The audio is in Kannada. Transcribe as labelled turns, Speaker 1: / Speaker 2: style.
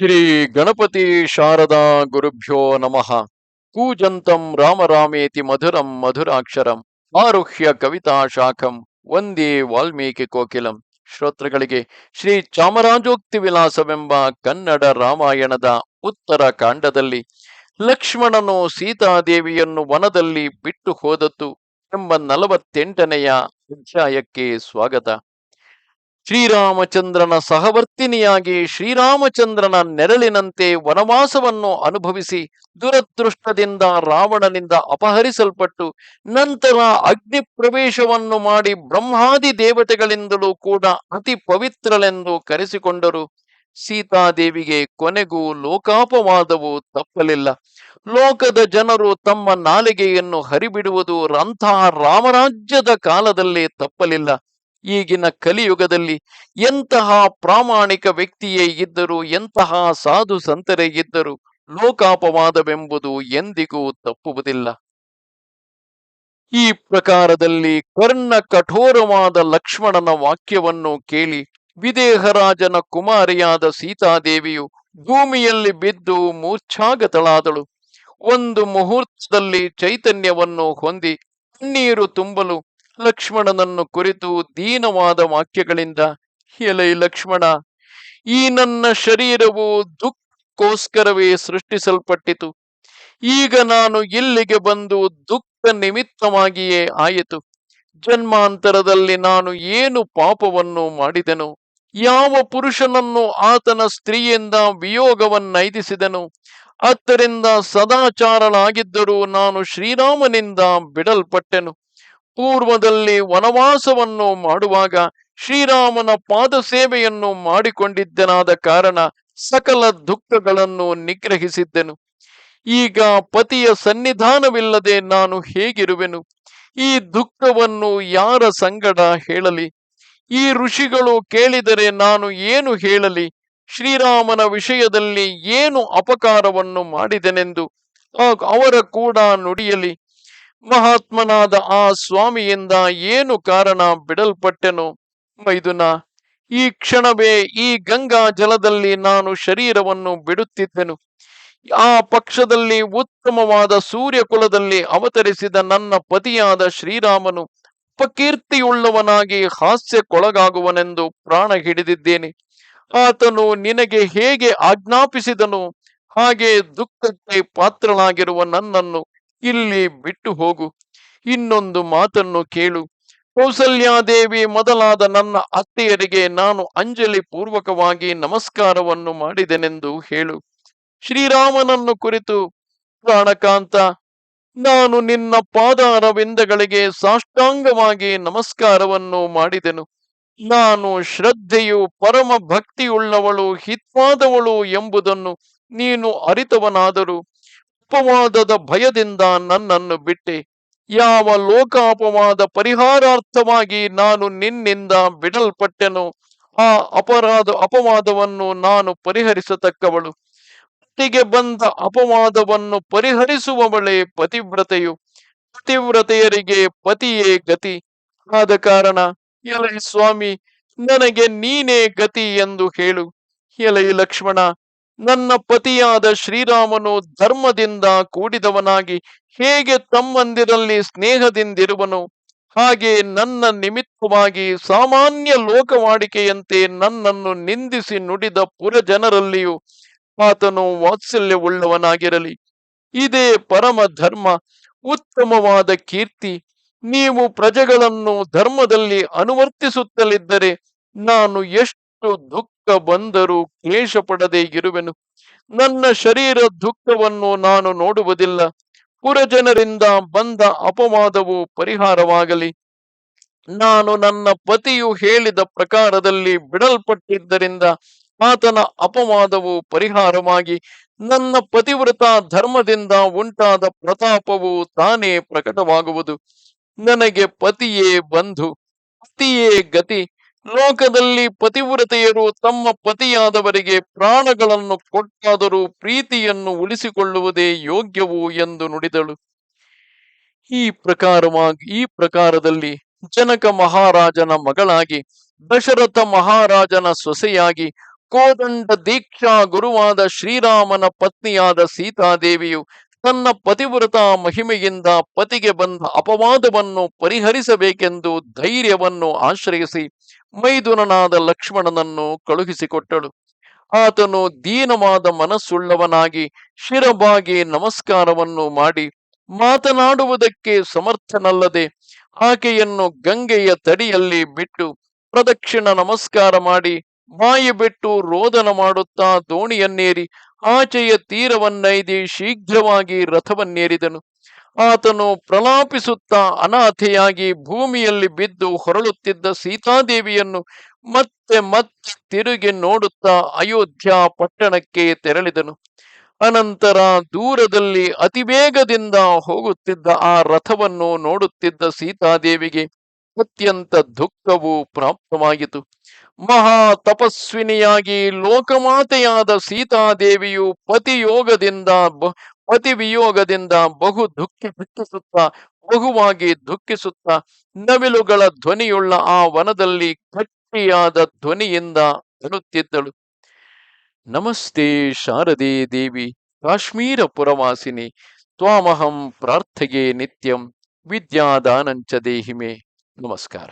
Speaker 1: ಶ್ರೀ ಗಣಪತಿ ಶಾರದಾ ಗುರುಭ್ಯೋ ನಮಃ. ಕೂಜಂತಂ ರಾಮರಾಮೇತಿ ಮಧುರಂ ಮಧುರಾಕ್ಷರಂ ಆರುಹ್ಯ ಕವಿತಾ ಶಾಖಂ ವಂದೇ ವಾಲ್ಮೀಕಿ ಕೋಕಿಲಂ. ಶ್ರೋತೃಗಳಿಗೆ ಶ್ರೀ ಚಾಮರಾಜೋಕ್ತಿ ವಿಲಾಸವೆಂಬ ಕನ್ನಡ ರಾಮಾಯಣದ ಉತ್ತರ ಕಾಂಡದಲ್ಲಿ ಲಕ್ಷ್ಮಣನು ಸೀತಾದೇವಿಯನ್ನು ವನದಲ್ಲಿ ಬಿಟ್ಟು ಹೋದದ್ದು ಎಂಬ ನಲವತ್ತೆಂಟನೆಯ ಅಧ್ಯಾಯಕ್ಕೆ ಸ್ವಾಗತ. ಶ್ರೀರಾಮಚಂದ್ರನ ಸಹವರ್ತಿನಿಯಾಗಿ ಶ್ರೀರಾಮಚಂದ್ರನ ನೆರಳಿನಂತೆ ವನವಾಸವನ್ನು ಅನುಭವಿಸಿ ದುರದೃಷ್ಟದಿಂದ ರಾವಣನಿಂದ ಅಪಹರಿಸಲ್ಪಟ್ಟು ನಂತರ ಅಗ್ನಿ ಪ್ರವೇಶವನ್ನು ಮಾಡಿ ಬ್ರಹ್ಮಾದಿ ದೇವತೆಗಳಿಂದಲೂ ಕೂಡ ಅತಿ ಪವಿತ್ರಳೆಂದು ಕರೆಸಿಕೊಂಡರು. ಸೀತಾದೇವಿಗೆ ಕೊನೆಗೂ ಲೋಕಾಪವಾದವು ತಪ್ಪಲಿಲ್ಲ. ಲೋಕದ ಜನರು ತಮ್ಮ ನಾಲಿಗೆಯನ್ನು ಹರಿಬಿಡುವುದು ರಂಥ ರಾಮರಾಜ್ಯದ ಕಾಲದಲ್ಲಿ ತಪ್ಪಲಿಲ್ಲ. ಈಗಿನ ಕಲಿಯುಗದಲ್ಲಿ ಎಂತಹ ಪ್ರಾಮಾಣಿಕ ವ್ಯಕ್ತಿಯೇ ಇದ್ದರೂ, ಎಂತಹ ಸಾಧು ಸಂತರೇ ಇದ್ದರೂ ಲೋಕಾಪವಾದವೆಂಬುದು ಎಂದಿಗೂ ತಪ್ಪುವುದಿಲ್ಲ. ಈ ಪ್ರಕಾರದಲ್ಲಿ ಕರ್ಣ ಕಠೋರವಾದ ಲಕ್ಷ್ಮಣನ ವಾಕ್ಯವನ್ನು ಕೇಳಿ ವಿದೇಹರಾಜನ ಕುಮಾರಿಯಾದ ಸೀತಾದೇವಿಯು ಭೂಮಿಯಲ್ಲಿ ಬಿದ್ದು ಮೂರ್ಛಾಗತಳಾದಳು. ಒಂದು ಮುಹೂರ್ತದಲ್ಲಿ ಚೈತನ್ಯವನ್ನು ಹೊಂದಿ ಕಣ್ಣೀರು ತುಂಬಲು ಲಕ್ಷ್ಮಣನನ್ನು ಕುರಿತು ದೀನವಾದ ವಾಕ್ಯಗಳಿಂದ ಎಲೈ ಲಕ್ಷ್ಮಣ, ಈ ನನ್ನ ಶರೀರವು ದುಃಖಕ್ಕೋಸ್ಕರವೇ ಸೃಷ್ಟಿಸಲ್ಪಟ್ಟಿತು. ಈಗ ನಾನು ಇಲ್ಲಿಗೆ ಬಂದು ದುಃಖ ನಿಮಿತ್ತವಾಗಿಯೇ ಆಯಿತು. ಜನ್ಮಾಂತರದಲ್ಲಿ ನಾನು ಏನು ಪಾಪವನ್ನು ಮಾಡಿದೆನು? ಯಾವ ಪುರುಷನನ್ನು ಆತನ ಸ್ತ್ರೀಯಿಂದ ವಿಯೋಗವನ್ನೈದಿಸಿದನು? ಅದರಿಂದ ಸದಾಚಾರನಾಗಿದ್ದರೂ ನಾನು ಶ್ರೀರಾಮನಿಂದ ಬಿಡಲ್ಪಟ್ಟೆನು. ಪೂರ್ವದಲ್ಲಿ ವನವಾಸವನ್ನು ಮಾಡುವಾಗ ಶ್ರೀರಾಮನ ಪಾದ ಸೇವೆಯನ್ನು ಮಾಡಿಕೊಂಡಿದ್ದನಾದ ಕಾರಣ ಸಕಲ ದುಃಖಗಳನ್ನು ನಿಗ್ರಹಿಸಿದ್ದೆನು. ಈಗ ಪತಿಯ ಸನ್ನಿಧಾನವಿಲ್ಲದೆ ನಾನು ಹೇಗಿರುವೆನು? ಈ ದುಃಖವನ್ನು ಯಾರ ಸಂಗಡ ಹೇಳಲಿ? ಈ ಋಷಿಗಳು ಕೇಳಿದರೆ ನಾನು ಏನು ಹೇಳಲಿ? ಶ್ರೀರಾಮನ ವಿಷಯದಲ್ಲಿ ಏನು ಅಪಕಾರವನ್ನು ಮಾಡಿದೆನೆಂದು ಅವರ ಕೂಡ ನುಡಿಯಲಿ. ಮಹಾತ್ಮನಾದ ಆ ಸ್ವಾಮಿಯಿಂದ ಏನು ಕಾರಣ ಬಿಡಲ್ಪಟ್ಟೆನು? ಮೈದುನ, ಈ ಕ್ಷಣವೇ ಈ ಗಂಗಾ ಜಲದಲ್ಲಿ ನಾನು ಶರೀರವನ್ನು ಬಿಡುತ್ತಿದ್ದೆನು. ಆ ಪಕ್ಷದಲ್ಲಿ ಉತ್ತಮವಾದ ಸೂರ್ಯಕುಲದಲ್ಲಿ ಅವತರಿಸಿದ ನನ್ನ ಪತಿಯಾದ ಶ್ರೀರಾಮನು ಅಪಕೀರ್ತಿಯುಳ್ಳವನಾಗಿ ಹಾಸ್ಯಕ್ಕೊಳಗಾಗುವನೆಂದು ಪ್ರಾಣ ಹಿಡಿದಿದ್ದೇನೆ. ಆತನು ನಿನಗೆ ಹೇಗೆ ಆಜ್ಞಾಪಿಸಿದನು? ಹಾಗೆ ದುಃಖಕ್ಕೆ ಪಾತ್ರನಾಗಿರುವ ನನ್ನನ್ನು ಇಲ್ಲಿ ಬಿಟ್ಟು ಹೋಗು. ಇನ್ನೊಂದು ಮಾತನ್ನು ಕೇಳು. ಕೌಸಲ್ಯಾದೇವಿ ಮೊದಲಾದ ನನ್ನ ಅತ್ತೆಯರಿಗೆ ನಾನು ಅಂಜಲಿ ಪೂರ್ವಕವಾಗಿ ನಮಸ್ಕಾರವನ್ನು ಮಾಡಿದೆನೆಂದು ಹೇಳು. ಶ್ರೀರಾಮನನ್ನು ಕುರಿತು, ಪ್ರಾಣಕಾಂತ, ನಾನು ನಿನ್ನ ಪಾದಾರವಿಂದಗಳಿಗೆ ಸಾಷ್ಟಾಂಗವಾಗಿ ನಮಸ್ಕಾರವನ್ನು ಮಾಡಿದೆನು. ನಾನು ಶ್ರದ್ಧೆಯು ಪರಮ ಭಕ್ತಿಯುಳ್ಳವಳು ಹಿತ್ವಾದವಳು ಎಂಬುದನ್ನು ನೀನು ಅರಿತವನಾದರೂ ಅಪವಾದದ ಭಯದಿಂದ ನನ್ನನ್ನು ಬಿಟ್ಟೆ ಯಾವ ಲೋಕಾಪವಾದ ಪರಿಹಾರಾರ್ಥವಾಗಿ ನಾನು ನಿನ್ನಿಂದ ಬಿಡಲ್ಪಟ್ಟೆನು ಆ ಅಪರಾಧ, ಅಪವಾದವನ್ನು ನಾನು ಪರಿಹರಿಸತಕ್ಕವಳು. ಪತಿಗೆ ಬಂದ ಅಪವಾದವನ್ನು ಪರಿಹರಿಸುವವಳೇ ಪತಿವ್ರತೆಯು. ಪತಿವ್ರತೆಯರಿಗೆ ಪತಿಯೇ ಗತಿ. ಆದ ಕಾರಣ, ಎಲೈ ಸ್ವಾಮಿ, ನನಗೆ ನೀನೇ ಗತಿ ಎಂದು ಹೇಳು. ಎಲೈ ಲಕ್ಷ್ಮಣ ನನ್ನ ಪತಿಯಾದ ಶ್ರೀರಾಮನು ಧರ್ಮದಿಂದ ಕೂಡಿದವನಾಗಿ ಹೇಗೆ ತಮ್ಮಂದಿರಲ್ಲಿ ಸ್ನೇಹದಿಂದಿರುವನು? ಹಾಗೆ ನನ್ನ ನಿಮಿತ್ತವಾಗಿ ಸಾಮಾನ್ಯ ಲೋಕವಾಡಿಕೆಯಂತೆ ನನ್ನನ್ನು ನಿಂದಿಸಿ ನುಡಿದ ಪುರಜನರಲ್ಲಿಯೂ ಆತನು ವಾತ್ಸಲ್ಯವುಳ್ಳವನಾಗಿರಲಿ. ಇದೇ ಪರಮ ಧರ್ಮ ಉತ್ತಮವಾದ ಕೀರ್ತಿ. ನೀವು ಪ್ರಜೆಗಳನ್ನು ಧರ್ಮದಲ್ಲಿ ಅನುವರ್ತಿಸುತ್ತಲಿದ್ದರೆ ನಾನು ಎಷ್ಟು ದುಃಖ ಬಂದರೂ ಕ್ಲೇಶ ಪಡದೆ ಇರುವೆನು. ನನ್ನ ಶರೀರ ದುಃಖವನ್ನು ನಾನು ನೋಡುವುದಿಲ್ಲ. ಪುರಜನರಿಂದ ಬಂದ ಅಪವಾದವು ಪರಿಹಾರವಾಗಲಿ. ನಾನು ನನ್ನ ಪತಿಯು ಹೇಳಿದ ಪ್ರಕಾರದಲ್ಲಿ ಬಿಡಲ್ಪಟ್ಟಿದ್ದರಿಂದ ಆತನ ಅಪವಾದವು ಪರಿಹಾರವಾಗಿ ನನ್ನ ಪತಿವ್ರತ ಧರ್ಮದಿಂದ ಉಂಟಾದ ಪ್ರತಾಪವು ತಾನೇ ಪ್ರಕಟವಾಗುವುದು. ನನಗೆ ಪತಿಯೇ ಬಂಧು, ಪತಿಯೇ ಗತಿ. ಲೋಕದಲ್ಲಿ ಪತಿವ್ರತೆಯರು ತಮ್ಮ ಪತಿಯಾದವರಿಗೆ ಪ್ರಾಣಗಳನ್ನು ಕೊಟ್ಟಾದರೂ ಪ್ರೀತಿಯನ್ನು ಉಳಿಸಿಕೊಳ್ಳುವುದೇ ಯೋಗ್ಯವು ಎಂದು ನುಡಿದಳು. ಈ ಪ್ರಕಾರವಾಗಿ, ಈ ಪ್ರಕಾರದಲ್ಲಿ ಜನಕ ಮಹಾರಾಜನ ಮಗಳಾಗಿ, ದಶರಥ ಮಹಾರಾಜನ ಸೊಸೆಯಾಗಿ, ಕೋದಂಡ ದೀಕ್ಷಾ ಗುರುವಾದ ಶ್ರೀರಾಮನ ಪತ್ನಿಯಾದ ಸೀತಾದೇವಿಯು ತನ್ನ ಪತಿವ್ರತ ಮಹಿಮೆಯಿಂದ ಪತಿಗೆ ಬಂದ ಅಪವಾದವನ್ನು ಪರಿಹರಿಸಬೇಕೆಂದು ಧೈರ್ಯವನ್ನು ಆಶ್ರಯಿಸಿ ಮೈದುನನಾದ ಲಕ್ಷ್ಮಣನನ್ನು ಕಳುಹಿಸಿಕೊಟ್ಟಳು. ಆತನು ದೀನವಾದ ಮನಸ್ಸುಳ್ಳವನಾಗಿ ಶಿರಬಾಗಿ ನಮಸ್ಕಾರವನ್ನು ಮಾಡಿ ಮಾತನಾಡುವುದಕ್ಕೆ ಸಮರ್ಥನಲ್ಲದೆ ಆಕೆಯನ್ನು ಗಂಗೆಯ ತಡಿಯಲ್ಲಿ ಬಿಟ್ಟು ಪ್ರದಕ್ಷಿಣ ನಮಸ್ಕಾರ ಮಾಡಿ ಬಾಯಿ ಬಿಟ್ಟು ರೋದನ ಮಾಡುತ್ತಾ ದೋಣಿಯನ್ನೇರಿ ಆಚೆಯ ತೀರವನ್ನೈದಿ ಶೀಘ್ರವಾಗಿ ರಥವನ್ನೇರಿದನು. ಆತನು ಪ್ರಲಾಪಿಸುತ್ತಾ ಅನಾಥೆಯಾಗಿ ಭೂಮಿಯಲ್ಲಿ ಬಿದ್ದು ಹೊರಳುತ್ತಿದ್ದ ಸೀತಾದೇವಿಯನ್ನು ಮತ್ತೆ ಮತ್ತೆ ತಿರುಗಿ ನೋಡುತ್ತಾ ಅಯೋಧ್ಯ ಪಟ್ಟಣಕ್ಕೆ ತೆರಳಿದನು. ಅನಂತರ ದೂರದಲ್ಲಿ ಅತಿವೇಗದಿಂದ ಹೋಗುತ್ತಿದ್ದ ಆ ರಥವನ್ನು ನೋಡುತ್ತಿದ್ದ ಸೀತಾದೇವಿಗೆ ಅತ್ಯಂತ ದುಃಖವು ಪ್ರಾಪ್ತವಾಯಿತು ಮಹಾ ತಪಸ್ವಿನಿಯಾಗಿ ಲೋಕಮಾತೆಯಾದ ಸೀತಾದೇವಿಯು ಪತಿಯೋಗದಿಂದ ಪತಿ ವಿಯೋಗದಿಂದ ಬಹು ದುಃಖ, ದುಃಖಿಸುತ್ತಾ, ಬಹುವಾಗಿ ದುಃಖಿಸುತ್ತಾ, ನವಿಲುಗಳ ಧ್ವನಿಯುಳ್ಳ ಆ ವನದಲ್ಲಿ ಗಟ್ಟಿಯಾದ ಧ್ವನಿಯಿಂದ ಅನುತ್ತಿದ್ದಳು ನಮಸ್ತೆ ಶಾರದೆ ದೇವಿ, ಕಾಶ್ಮೀರ ಪುರವಾಸಿನಿ, ತ್ವಾಮಹಂ ಪ್ರಾರ್ಥಗೆ ನಿತ್ಯಂ, ವಿದ್ಯಾದಾನಂಚ ದೇಹಿಮೆ. ನಮಸ್ಕಾರ.